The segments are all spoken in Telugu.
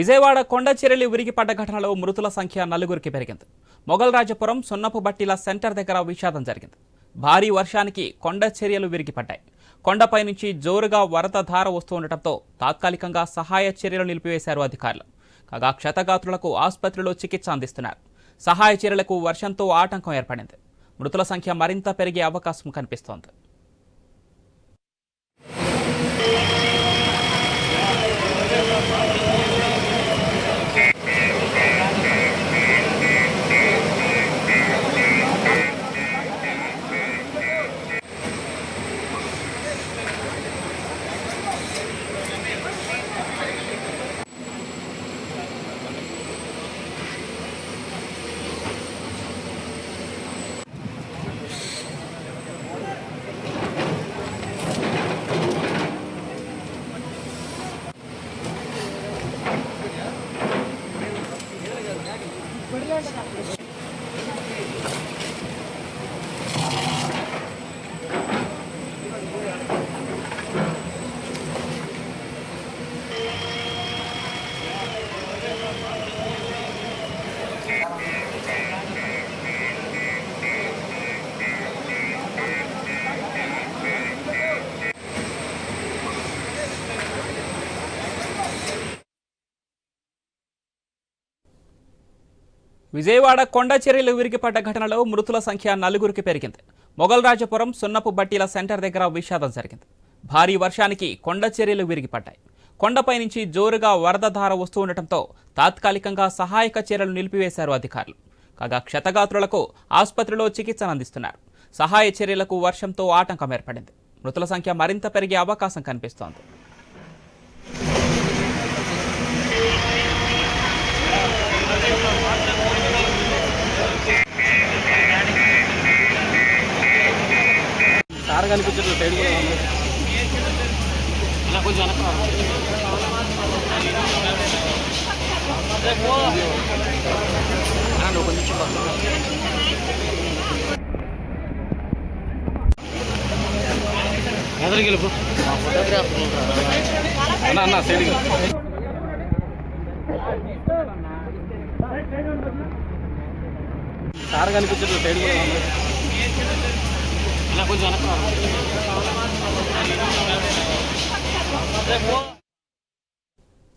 విజయవాడ కొండ చర్యలు విరిగిపడ్డ ఘటనలో మృతుల సంఖ్య నలుగురికి పెరిగింది. మొగల్ రాజపురం సున్నపు బట్టీల సెంటర్ దగ్గర విషాదం జరిగింది. భారీ వర్షానికి కొండ చర్యలు విరిగిపడ్డాయి కొండపై నుంచి జోరుగా వరద ధార వస్తుండటంతో తాత్కాలికంగా సహాయ చర్యలు నిలిపివేశారు అధికారులు. కాగా క్షతగాత్రులకు ఆసుపత్రిలో చికిత్స అందిస్తున్నారు. సహాయ చర్యలకు వర్షంతో ఆటంకం ఏర్పడింది. మృతుల సంఖ్య మరింత పెరిగే అవకాశం కనిపిస్తోంది. విజయవాడ కొండచెరీలు విరిగిపడ్డ ఘటనలో మృతుల సంఖ్య నలుగురికి పెరిగింది. మొగల్ రాజపురం సున్నపు బట్టీల సెంటర్ దగ్గర విషాదం జరిగింది. భారీ వర్షానికి కొండచెరీలు విరిగిపడ్డాయి. కొండపై నుంచి జోరుగా వరదధార వస్తూ ఉండటంతో తాత్కాలికంగా సహాయక చర్యలు నిలిపివేశారు అధికారులు. కాగా క్షతగాత్రులకు ఆసుపత్రిలో చికిత్సను అందిస్తున్నారు. సహాయ చర్యలకు వర్షంతో ఆటంకం ఏర్పడింది. మృతుల సంఖ్య మరింత పెరిగే అవకాశం కనిపిస్తోంది. కారు కనిపించట్లేదు సైడ్ కూడా ఉంది. ఇలా కొంచెం వెనక్కి రా. అన్న, నువ్వు కొంచెం పక్కకు. ఎదరికి వెళ్ళిపో అన్న అన్న సైడ్కి కారు కనిపించట్లేదు సైడ్ కూడా ఉంది. ఇలా కొంచెం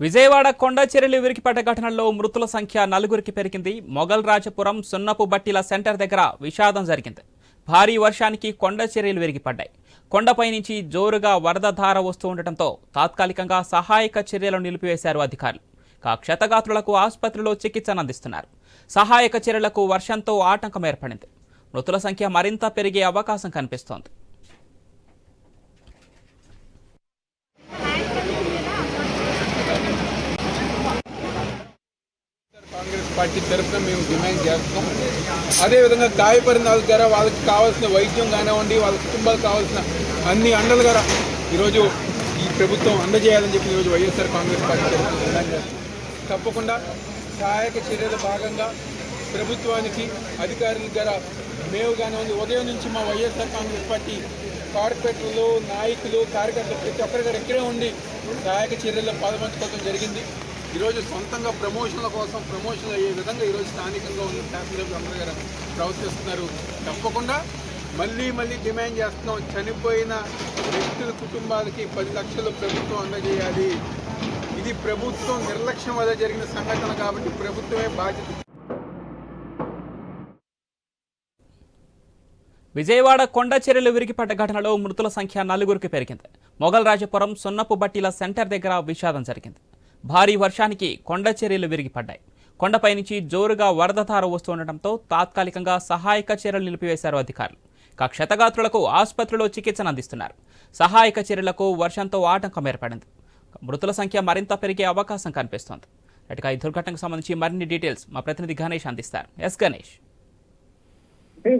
విజయవాడ కొండచెరెలు విరికిపడ్డ విరిగిపడ్డ ఘటనలో మృతుల సంఖ్య నలుగురికి పెరిగింది. మొగల్ రాజపురం సున్నపు బట్టీల సెంటర్ దగ్గర విషాదం జరిగింది. భారీ వర్షానికి కొండచెరెలు విరిగిపడ్డాయి కొండపై నుంచి జోరుగా వరద ధార వస్తూ ఉండటంతో తాత్కాలికంగా సహాయక చర్యలు నిలిపివేశారు అధికారులు. కా క్షతగాత్రులకు ఆసుపత్రిలో చికిత్సను అందిస్తున్నారు. సహాయక చర్యలకు వర్షంతో ఆటంకం ఏర్పడింది. మృతుల సంఖ్య మరింత పెరిగే అవకాశం కనిపిస్తోంది. కాంగ్రెస్ పార్టీ తరఫున మేము డిమాండ్ చేస్తాం. అదేవిధంగా గాయపడిన వాళ్ళ ద్వారా వాళ్ళకి కావాల్సిన వైద్యం కానివ్వండి వాళ్ళ కుటుంబాలకు కావాల్సిన అన్ని అండలు గారా ఈరోజు ఈ ప్రభుత్వం అందజేయాలని చెప్పి ఈరోజు వైఎస్ఆర్ కాంగ్రెస్ పార్టీ తరఫున తప్పకుండా సహాయక చర్యల భాగంగా ప్రభుత్వానికి అధికారుల ద్వారా మేము కానివ్వండి ఉదయం నుంచి మా వైఎస్ఆర్ కాంగ్రెస్ పార్టీ కార్పొరేటర్లు నాయకులు కార్యకర్తలు ప్రతి ఒక్కరి గారు ఇక్కడే ఉండి సహాయక చర్యల్లో పాల్పంచుకోవడం జరిగింది. ఈరోజు సొంతంగా ప్రమోషన్ల కోసం ప్రమోషన్లు అయ్యే విధంగా ఈరోజు స్థానికంగా ఉన్న శాసనసభ్యులు అందరూ గారు ప్రవర్తిస్తున్నారు. తప్పకుండా మళ్ళీ మళ్ళీ డిమాండ్ చేస్తున్నాం. చనిపోయిన వ్యక్తుల కుటుంబాలకి పది లక్షలు ప్రభుత్వం అందజేయాలి. ఇది ప్రభుత్వం నిర్లక్ష్యం వల్ల జరిగిన సంఘటన కాబట్టి ప్రభుత్వమే బాధ్యత విజయవాడ కొండ చర్యలు విరిగిపడ్డ ఘటనలో మృతుల సంఖ్య నలుగురికి పెరిగింది. మొగల్ రాజపురం సున్నపు బట్టీల సెంటర్ దగ్గర విషాదం జరిగింది. భారీ వర్షానికి కొండ చర్యలు విరిగిపడ్డాయి కొండపై నుంచి జోరుగా వరదధార వస్తుండటంతో తాత్కాలికంగా సహాయక చర్యలు నిలిపివేశారు అధికారులు. క్షతగాత్రులకు ఆసుపత్రిలో చికిత్సను అందిస్తున్నారు. సహాయక చర్యలకు వర్షంతో ఆటంకం ఏర్పడింది. మృతుల సంఖ్య మరింత పెరిగే అవకాశం కనిపిస్తోంది. ఈ దుర్ఘటనకు సంబంధించి మరిన్ని డీటెయిల్స్ మా ప్రతినిధి గణేష్ అందిస్తారు. ఎస్ గణేష్.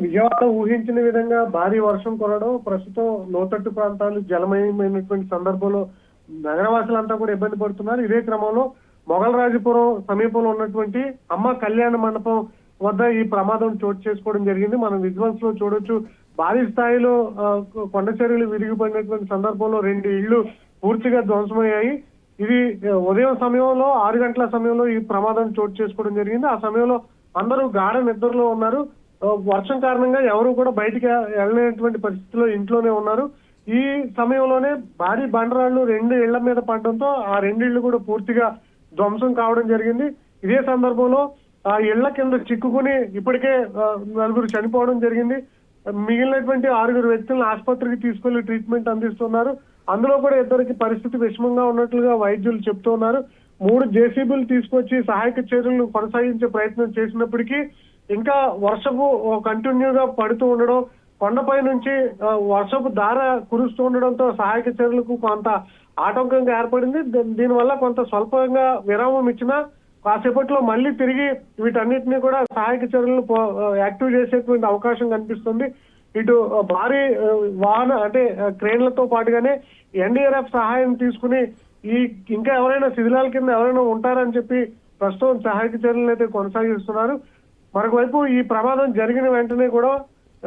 విజయవాడ ఊహించిన విధంగా భారీ వర్షం కురడం ప్రస్తుతం లోతట్టు ప్రాంతాలు జలమయమైనటువంటి సందర్భంలో నగరవాసులంతా కూడా ఇబ్బంది పడుతున్నారు. ఇదే క్రమంలో మొగలరాజపురం సమీపంలో ఉన్నటువంటి అమ్మ కళ్యాణ మండపం వద్ద ఈ ప్రమాదం చోటు చేసుకోవడం జరిగింది. మనం విజువల్స్లో చూడొచ్చు భారీ స్థాయిలో కొండ చర్యలు విరిగిపడినటువంటి సందర్భంలో రెండు ఇళ్ళు పూర్తిగా ధ్వంసమయ్యాయి. ఇది ఉదయం సమయంలో ఆరు గంటల సమయంలో ఈ ప్రమాదం చోటు చేసుకోవడం జరిగింది. ఆ సమయంలో అందరూ గాఢ నిద్రలో ఉన్నారు. వర్షం కారణంగా ఎవరు కూడా బయటికి వెళ్ళలేనటువంటి పరిస్థితిలో ఇంట్లోనే ఉన్నారు. ఈ సమయంలోనే భారీ బండరాళ్ళు రెండు ఇళ్ళ మీద పడడంతో ఆ రెండు ఇళ్ళు కూడా పూర్తిగా ధ్వంసం కావడం జరిగింది. ఇదే సందర్భంలో ఆ ఇళ్ళ కింద చిక్కుకుని ఇప్పటికే నలుగురు చనిపోవడం జరిగింది. మిగిలినటువంటి ఆరుగురు వ్యక్తులను ఆసుపత్రికి తీసుకెళ్ళి ట్రీట్మెంట్ అందిస్తున్నారు. అందులో కూడా ఇద్దరికి పరిస్థితి విషమంగా ఉన్నట్లుగా వైద్యులు చెప్తున్నారు. మూడు జేసీబీలు తీసుకొచ్చి సహాయక చర్యలను కొనసాగించే ప్రయత్నం చేసినప్పటికీ ఇంకా వర్షపు కంటిన్యూగా పడుతూ ఉండడం కొండపై నుంచి వర్షపు ధార కురుస్తూ ఉండడంతో సహాయక చర్యలకు కొంత ఆటంకంగా ఏర్పడింది. దీనివల్ల కొంత స్వల్పంగా విరామం ఇచ్చినా కాసేపట్లో మళ్ళీ తిరిగి వీటన్నిటిని కూడా సహాయక చర్యలను యాక్టివ్ చేసేటువంటి అవకాశం కనిపిస్తుంది. ఇటు భారీ వాహన అంటే క్రేన్లతో పాటుగానే ఎన్డీఆర్ఎఫ్ సహాయం తీసుకుని ఈ ఇంకా ఎవరైనా శిథిలాల కింద ఎవరైనా ఉంటారని చెప్పి ప్రస్తుతం సహాయక చర్యలను అయితే కొనసాగిస్తున్నారు. మరొక వైపు ఈ ప్రమాదం జరిగిన వెంటనే కూడా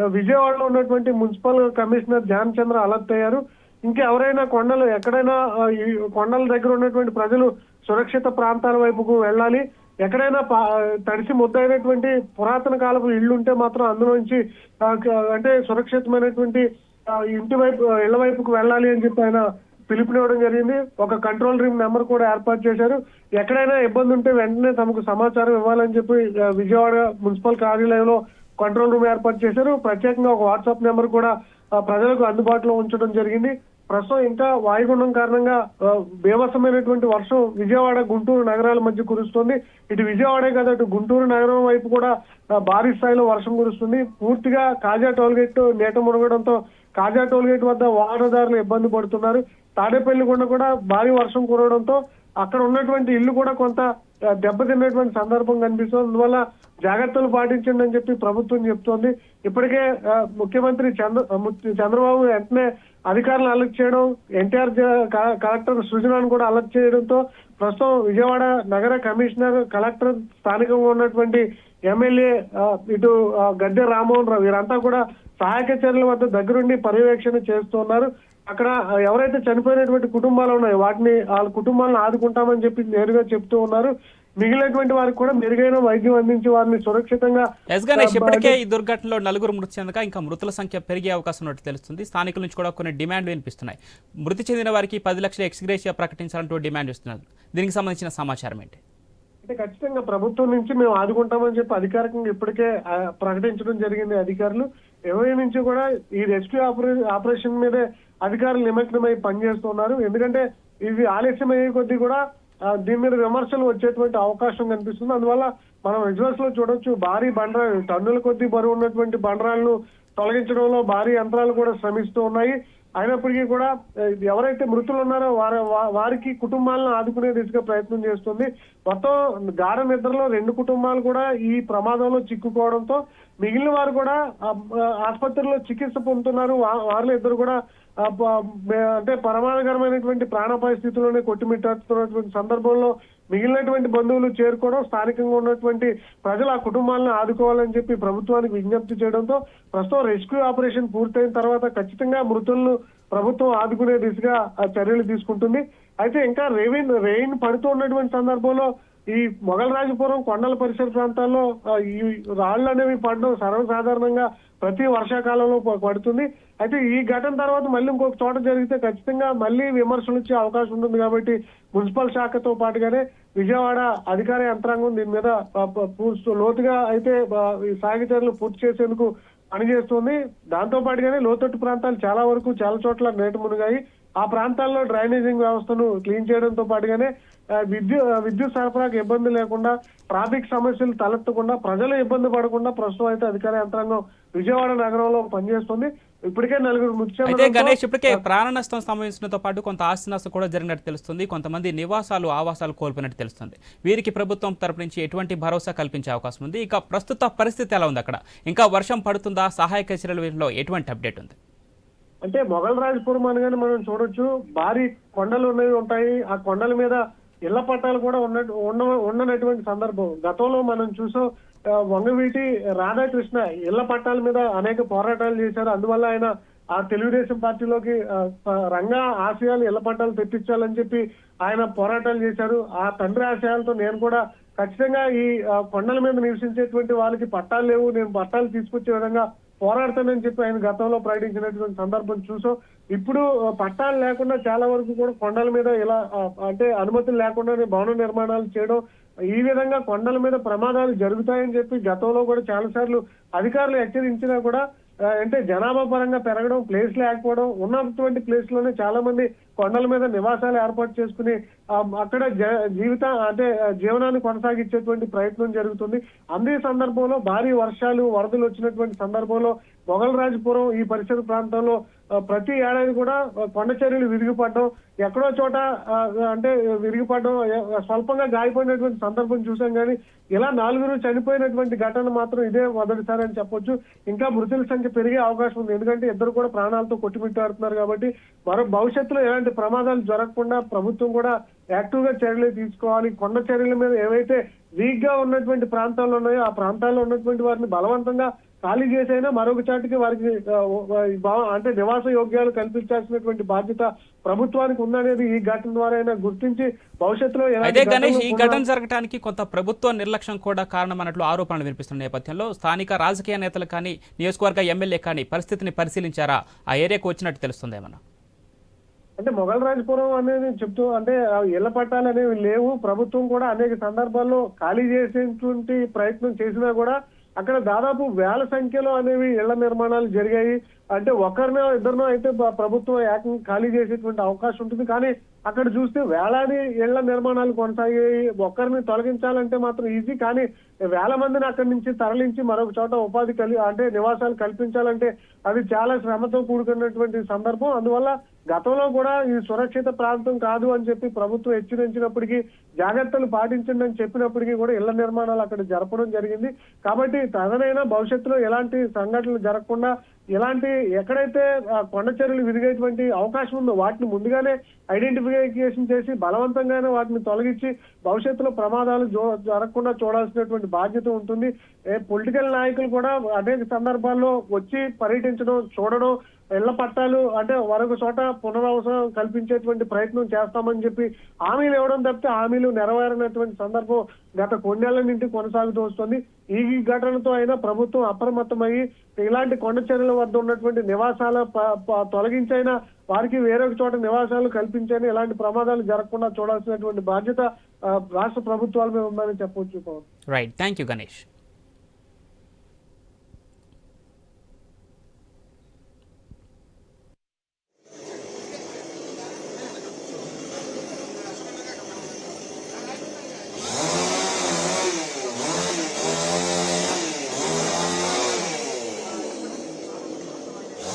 విజయవాడలో ఉన్నటువంటి municipal commissioner Dhyan Chandra alert అయ్యారు. ఇంకా ఎవరైనా కొండలు ఎక్కడైనా ఈ కొండల దగ్గర ఉన్నటువంటి ప్రజలు సురక్షిత ప్రాంతాల వైపుకు వెళ్ళాలి. ఎక్కడైనా పా- తడిసి ముద్దైనటువంటి పురాతన కాలపు ఇళ్ళు ఉంటే మాత్రం అందులోంచి అంటే సురక్షితమైనటువంటి ఇంటి వైపు ఇళ్ళ వైపుకు వెళ్ళాలి అని చెప్పి ఆయన పిలుపునివ్వడం జరిగింది. ఒక కంట్రోల్ రూమ్ నెంబర్ కూడా ఏర్పాటు చేశారు. ఎక్కడైనా ఇబ్బంది ఉంటే వెంటనే తమకు సమాచారం ఇవ్వాలని చెప్పి విజయవాడ మున్సిపల్ కార్యాలయంలో కంట్రోల్ రూమ్ ఏర్పాటు చేశారు. ప్రత్యేకంగా ఒక వాట్సాప్ నెంబర్ కూడా ప్రజలకు అందుబాటులో ఉంచడం జరిగింది. ప్రస్తుతం ఇంకా వాయుగుండం కారణంగా బీభత్సమైనటువంటి వర్షం విజయవాడ గుంటూరు నగరాల మధ్య కురుస్తుంది. ఇటు విజయవాడే కదా ఇటు గుంటూరు నగరం వైపు కూడా భారీ స్థాయిలో వర్షం కురుస్తుంది. పూర్తిగా కాజా టోల్గేట్ నీట మునగడంతో కాజా టోల్గేట్ వద్ద వాహనదారులు ఇబ్బంది పడుతున్నారు. తాడేపల్లిగొండ కూడా భారీ వర్షం కురవడంతో అక్కడ ఉన్నటువంటి ఇల్లు కూడా కొంత దెబ్బతిన్నటువంటి సందర్భం కనిపిస్తుంది. అందువల్ల జాగ్రత్తలు పాటించండి అని చెప్పి ప్రభుత్వం చెప్తోంది. ఇప్పటికే ముఖ్యమంత్రి చంద్ర ము- చంద్రబాబు వెంటనే అధికారులను అలర్ట్ చేయడం ఎన్టీఆర్ కలెక్టర్ సృజనను కూడా అలర్ట్ చేయడంతో ప్రస్తుతం విజయవాడ నగర కమిషనర్ కలెక్టర్ స్థానికంగా ఉన్నటువంటి ఎమ్మెల్యే ఇటు గద్దె రామ్మోహన్ రావు వీరంతా కూడా సహాయక చర్యల వద్ద దగ్గరుండి పర్యవేక్షణ చేస్తున్నారు. అక్కడ ఎవరైతే చనిపోయినటువంటి కుటుంబాలు ఉన్నాయో వాటిని వాళ్ళ కుటుంబాలను ఆదుకుంటామని చెప్పి నేరుగా చెప్తూ ఉన్నారు. మిగిలినటువంటి వారికి కూడా మెరుగైన వైద్యం అందించి వారిని సురక్షితంగా ఎస్ గణేష్ ఆ, ఇప్పటికే ఈ దుర్ఘటనలో నలుగురు మృతి చెందగా ఇంకా మృతుల సంఖ్య పెరిగే అవకాశం ఉన్నట్టు తెలుస్తుంది. స్థానికుల నుంచి కూడా కొన్ని డిమాండ్లు వినిపిస్తున్నాయి. మృతి చెందిన వారికి పది లక్షల ఎక్స్గ్రేషియా ప్రకటించాలంటూ డిమాండ్ ఇస్తున్నారు దీనికి సంబంధించిన సమాచారం ఏంటి? ఖచ్చితంగా ప్రభుత్వం నుంచి మేము ఆదుకుంటామని చెప్పి అధికారికంగా ఇప్పటికే ప్రకటించడం జరిగింది అధికారులు. ఇరవై నుంచి కూడా ఈ రెస్క్యూ ఆపరేషన్ ఆపరేషన్ మీదే అధికారులు నిమగ్నమై పనిచేస్తున్నారు. ఎందుకంటే ఇది ఆలస్యం అయ్యే కొద్దీ కూడా దీని మీద విమర్శలు వచ్చేటువంటి అవకాశం కనిపిస్తుంది. అందువల్ల మనం విజువల్స్లో చూడొచ్చు భారీ బండరాలు టన్నుల కొద్దీ బరువు ఉన్నటువంటి బండరాలను తొలగించడంలో భారీ యంత్రాలు కూడా శ్రమిస్తూ ఉన్నాయి. అయినప్పటికీ కూడా ఎవరైతే మృతులు ఉన్నారో వారి వారికి కుటుంబాలను ఆదుకునే దిశగా ప్రయత్నం చేస్తుంది. మొత్తం గాఢ నిద్రలో రెండు కుటుంబాలు కూడా ఈ ప్రమాదంలో చిక్కుకోవడంతో మిగిలిన వారు కూడా ఆసుపత్రిలో చికిత్స పొందుతున్నారు. వారిలో ఇద్దరు కూడా అంటే ప్రమాదకరమైనటువంటి ప్రాణాపాయ స్థితిలోనే కొట్టుమిట్టేస్తున్నటువంటి సందర్భంలో మిగిలినటువంటి బంధువులు చేరుకోవడం స్థానికంగా ఉన్నటువంటి ప్రజలు ఆ కుటుంబాలను ఆదుకోవాలని చెప్పి ప్రభుత్వానికి విజ్ఞప్తి చేయడంతో ప్రస్తుతం రెస్క్యూ ఆపరేషన్ పూర్తయిన తర్వాత ఖచ్చితంగా మృతులను ప్రభుత్వం ఆదుకునే దిశగా ఆ చర్యలు తీసుకుంటుంది. అయితే ఇంకా రెయిన్ రెయిన్ పడుతూ ఉన్నటువంటి సందర్భంలో ఈ మొగలరాజపురం కొండల పరిసర ప్రాంతాల్లో ఈ రాళ్ళు అనేవి పడడం సర్వసాధారణంగా ప్రతి వర్షాకాలంలో పడుతుంది. అయితే ఈ ఘటన తర్వాత మళ్ళీ ఇంకొక చోట జరిగితే ఖచ్చితంగా మళ్ళీ విమర్శలు వచ్చే అవకాశం ఉంటుంది కాబట్టి మున్సిపల్ శాఖతో పాటుగానే విజయవాడ అధికార యంత్రాంగం దీని మీద లోతుగా అయితే ఆ, ఈ పూర్తి చేసేందుకు పనిచేస్తుంది. దాంతో పాటుగానే లోతట్టు ప్రాంతాలు చాలా వరకు చాలా చోట్ల నీట మునిగాయి. ఆ ప్రాంతాల్లో డ్రైనేజింగ్ వ్యవస్థను క్లీన్ చేయడంతో పాటుగానే ఆ, విద్యు ఆ, విద్యుత్ సరఫరాకు ఇబ్బంది లేకుండా ట్రాఫిక్ సమస్యలు తలెత్తకుండా ప్రజలు ఇబ్బంది పడకుండా ప్రస్తుతం అయితే అధికార యంత్రాంగం విజయవాడ నగరంలో పనిచేస్తుంది. ఇప్పటికే నలుగురు అయితే గణేష్ ఇప్పటికే ప్రాణ నష్టం సంభవించడంతో పాటు కొంత ఆస్తి నష్టం కూడా జరిగినట్టు తెలుస్తుంది. కొంతమంది నివాసాలు ఆవాసాలు కోల్పోయినట్టు తెలుస్తుంది. వీరికి ప్రభుత్వం తరపు నుంచి ఎటువంటి భరోసా కల్పించే అవకాశం ఉంది. ఇక ప్రస్తుత పరిస్థితి ఎలా ఉంది అక్కడ? ఇంకా వర్షం పడుతుందా? సహాయక చర్యల ఎటువంటి అప్డేట్ ఉంది? అంటే మొఘల్ రాజపురం అనగానే మనం చూడొచ్చు భారీ కొండలు ఉన్నవి ఉంటాయి. ఆ కొండల మీద ఇళ్ళ పట్టాలు కూడా ఉన్న ఉన్న ఉండనటువంటి సందర్భం. గతంలో మనం చూసాం వంగవీటి రాధాకృష్ణ ఇళ్ళ పట్టాల మీద అనేక పోరాటాలు చేశారు. అందువల్ల ఆయన ఆ తెలుగుదేశం పార్టీలోకి రంగా ఆశయాలు ఇళ్ళ పట్టాలు తెప్పించాలని చెప్పి ఆయన పోరాటాలు చేశారు. ఆ తండ్రి ఆశయాలతో నేను కూడా ఖచ్చితంగా ఈ కొండల మీద నివసించేటువంటి వాళ్ళకి పట్టాలు లేవు. నేను పట్టాలు తీసుకొచ్చే విధంగా పోరాడతానని చెప్పి ఆయన గతంలో ప్రకటించినటువంటి సందర్భం చూసాం ఇప్పుడు పట్టాలు లేకుండా చాలా వరకు కూడా కొండల మీద ఇలా అంటే అనుమతులు లేకుండానే భవన నిర్మాణాలు చేయడం ఈ విధంగా కొండల మీద ప్రమాదాలు జరుగుతాయని చెప్పి గతంలో కూడా చాలా సార్లు అధికారులు హెచ్చరించినా కూడా అంటే జనాభా పరంగా పెరగడం ప్లేస్ లేకపోవడం ఉన్నటువంటి ప్లేస్లోనే చాలా మంది కొండల మీద నివాసాలు ఏర్పాటు చేసుకుని అక్కడ జ- జీవిత అంటే జీవనాన్ని కొనసాగించేటువంటి ప్రయత్నం జరుగుతుంది. అందే సందర్భంలో భారీ వర్షాలు వరదలు వచ్చినటువంటి సందర్భంలో మొగలరాజపురం ఈ పరిసర ప్రాంతంలో ప్రతి ఏడాది కూడా కొండ చర్యలు విరిగిపడడం ఎక్కడో చోట అంటే విరిగిపడడం స్వల్పంగా గాయపడినటువంటి సందర్భం చూసాం కానీ ఇలా నలుగురు చనిపోయినటువంటి ఘటన మాత్రం ఇదే మొదటిసారి అని చెప్పొచ్చు. ఇంకా మృతుల సంఖ్య పెరిగే అవకాశం ఉంది. ఎందుకంటే ఇద్దరు కూడా ప్రాణాలతో కొట్టుమిట్టాడుతున్నారు కాబట్టి మరో భవిష్యత్తులో ఎలాంటి ప్రమాదాలు జరగకుండా ప్రభుత్వం కూడా యాక్టివ్గా చర్యలు తీసుకోవాలి. కొండ చర్యల మీద ఏవైతే వీక్గా ఉన్నటువంటి ప్రాంతాలు ఉన్నాయో ఆ ప్రాంతాల్లో ఉన్నటువంటి వారిని బలవంతంగా ఖాళీ చేసైనా మరొక చాటుకి వారికి అంటే నివాస యోగ్యాలు కల్పించాల్సినటువంటి బాధ్యత ప్రభుత్వానికి ఉందనేది ఈ ఘటన ద్వారా గుర్తించి భవిష్యత్తులో గణేష్ ఈ ఘటన జరగడానికి కొంత ప్రభుత్వ నిర్లక్ష్యం కూడా కారణం అన్నట్లు ఆరోపణలు వినిపిస్తున్న నేపథ్యంలో స్థానిక రాజకీయ నేతలు కానీ నియోజకవర్గ ఎమ్మెల్యే కానీ పరిస్థితిని పరిశీలించారా? ఆ ఏరియాకు వచ్చినట్టు తెలుస్తుంది ఏమన్నా? అంటే మొఘల్ రాజపురం అనేది చెప్తూ అంటే ఇళ్ళ పట్టాలు అనేవి లేవు. ప్రభుత్వం కూడా అనేక సందర్భాల్లో ఖాళీ చేసేటువంటి ప్రయత్నం చేసినా కూడా అక్కడ దాదాపు వేల సంఖ్యలో అనేవి ఇళ్ళ నిర్మాణాలు జరిగాయి. అంటే ఒకరినో ఇద్దరినో అయితే ప్రభుత్వం ఏకంగా ఖాళీ చేసేటువంటి అవకాశం ఉంటుంది. కానీ అక్కడ చూస్తే వేలాది ఇళ్ళ నిర్మాణాలు కొనసాగి ఒక్కరిని తొలగించాలంటే మాత్రం ఈజీ కానీ వేల మందిని అక్కడి నుంచి తరలించి మరొక చోట ఉపాధి కలి అంటే నివాసాలు కల్పించాలంటే అది చాలా శ్రమతో కూడుకున్నటువంటి సందర్భం. అందువల్ల గతంలో కూడా ఈ సురక్షిత ప్రాంతం కాదు అని చెప్పి ప్రభుత్వం హెచ్చరించినప్పటికీ జాగ్రత్తలు పాటించండి అని చెప్పినప్పటికీ కూడా ఇళ్ళ నిర్మాణాలు అక్కడ జరపడం జరిగింది. కాబట్టి తదనైనా భవిష్యత్తులో ఎలాంటి సంఘటనలు జరగకుండా ఇలాంటి ఎక్కడైతే కొండ చర్యలు విరిగేటువంటి అవకాశం ఉందో వాటిని ముందుగానే ఐడెంటిఫికేషన్ చేసి బలవంతంగానే వాటిని తొలగించి భవిష్యత్తులో ప్రమాదాలు జో- జరగకుండా చూడాల్సినటువంటి బాధ్యత ఉంటుంది. పొలిటికల్ నాయకులు కూడా అనేక సందర్భాల్లో వచ్చి పర్యటించడం చూడడం ఇళ్ళ పట్టాలు అంటే మరొక చోట పునరావసరం కల్పించేటువంటి ప్రయత్నం చేస్తామని చెప్పి హామీలు ఇవ్వడం తప్పితే హామీలు నెరవేరినటువంటి సందర్భం గత కొన్నేళ్ళ నుండి కొనసాగుతూ వస్తుంది. ఈ ఘటనతో అయినా ప్రభుత్వం అప్రమత్తమయ్యి ఇలాంటి కొండ చర్యల వద్ద ఉన్నటువంటి నివాసాల తొలగించైనా వారికి వేరొక చోట నివాసాలు కల్పించని ఇలాంటి ప్రమాదాలు జరగకుండా చూడాల్సినటువంటి బాధ్యత రాష్ట్ర ప్రభుత్వాల మీద ఉందని చెప్పొచ్చు Pavan. Right thank you Ganesh